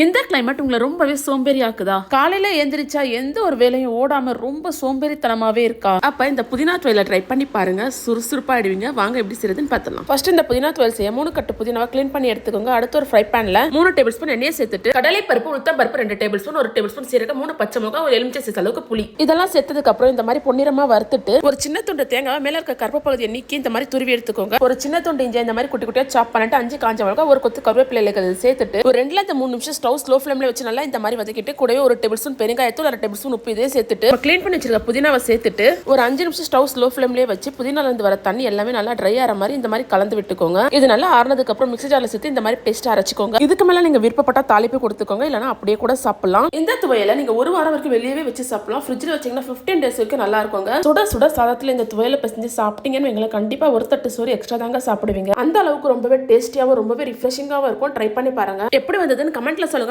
எந்த கிளைமேட் உங்களை ரொம்பவே சோம்பேறியாக்குதா? காலையில எந்திரிச்சா எந்த ஒரு வேலையும் ஓடாம ரொம்ப சோம்பேறித்தனமாவே இருக்கா? அப்ப இந்த புதினா துவையில ட்ரை பண்ணி பாருங்க. சுறுசுறுப்பா ஆயிடுவீங்க. வாங்க எப்படி செய்யறதுன்னு பார்த்தலாம் ஃபர்ஸ்ட் இந்த புதினா துவையல் செய்ய மூணு கட்டு புதினாவை க்ளீன் பண்ணி எடுத்துக்கோங்க. அடுத்து ஒரு ஃப்ரை பேன்ல மூணு டேபிள் ஸ்பூன் எண்ணெயை சேர்த்துட்டு கடலை பருப்பு உளுத்தம் பருப்பு ரெண்டு டேபிள் ஸ்பூன் ஒரு டேபிள் ஸ்பூன் சீரகம் மூணு பச்சை மிளகா ஒரு எலுமிச்சை சேர்த்த அளவுக்கு புளி. இதெல்லாம் சேர்த்ததுக்கு அப்புறம் இந்த மாதிரி பொன்னிறமா வறுத்துட்டு ஒரு சின்ன துண்டு தேங்காய் மேல இருக்க கருப்பு பகுதியை நீக்கி இந்த மாதிரி துருவி எடுத்துக்கோங்க. ஒரு சின்ன துண்டு இஞ்சி இந்த மாதிரி குட்டி குட்டியா சாப் பண்ணிட்டு அஞ்சு காஞ்ச மிளகா ஒரு கொத்து கருவேப்பிள்ளைகள் சேர்த்துட்டு ஒரு ரெண்டுல இந்த மூணு நிமிஷம் ஸ்டவ் ஸ்லோ ஃப்ளேம்ல வச்சு நல்லா இந்த மாதிரி வதக்கிட்டு கூடவே ஒரு டேபிள் ஸ்பூன் பெருங்காயத்தூள் அரை டேபிள் ஸ்பூன் உப்பு இதே சேர்த்துட்டு க்ளீன் பண்ணி வச்சிருக்க புதினாவை சேர்த்துட்டு ஒரு அஞ்சு நிமிஷம் ஸ்டவ் ஸ்லோ ஃப்ளேம்லயே வச்சு புதினால இருந்து வர தண்ணி எல்லாமே நல்லா ட்ரை ஆகிற மாதிரி இந்த மாதிரி கலந்து விட்டுக்கோங்க. இது நல்லா ஆறுனதுக்கு அப்புறம் மிக்ஸி ஜார்ல சேர்த்து இந்த மாதிரி பேஸ்ட் அரைச்சிக்கோங்க. இதுக்கு மேல நீங்க விருப்பப்பட்ட தாளிப்பு கொடுத்துக்கோங்க இல்லைனா அப்படியே கூட சாப்பிடலாம். இந்த துவையலை நீங்க ஒரு வாரம் வரைக்கும் வெளியவே வச்சு சாப்பிடலாம். ஃப்ரிட்ஜில் வச்சீங்கன்னா ஃபிஃப்டீன் டேஸ் வரைக்கும் நல்லா இருக்குங்க. சுட சுட சாதத்துல இந்த துவையலை பிசைஞ்சு சாப்பிட்டீங்கன்னு எங்களை கண்டிப்பா ஒரு தட்டு சோறு எக்ஸ்ட்ரா தாங்க சாப்பிடுவீங்க. அந்த அளவுக்கு ரொம்பவே டேஸ்டியாவும் ரொம்பவே ரிஃப்ரெஷிங்காவும் இருக்கும். ட்ரை பண்ணி பாருங்க. எப்படி வந்ததுன்னு கமெண்ட்ல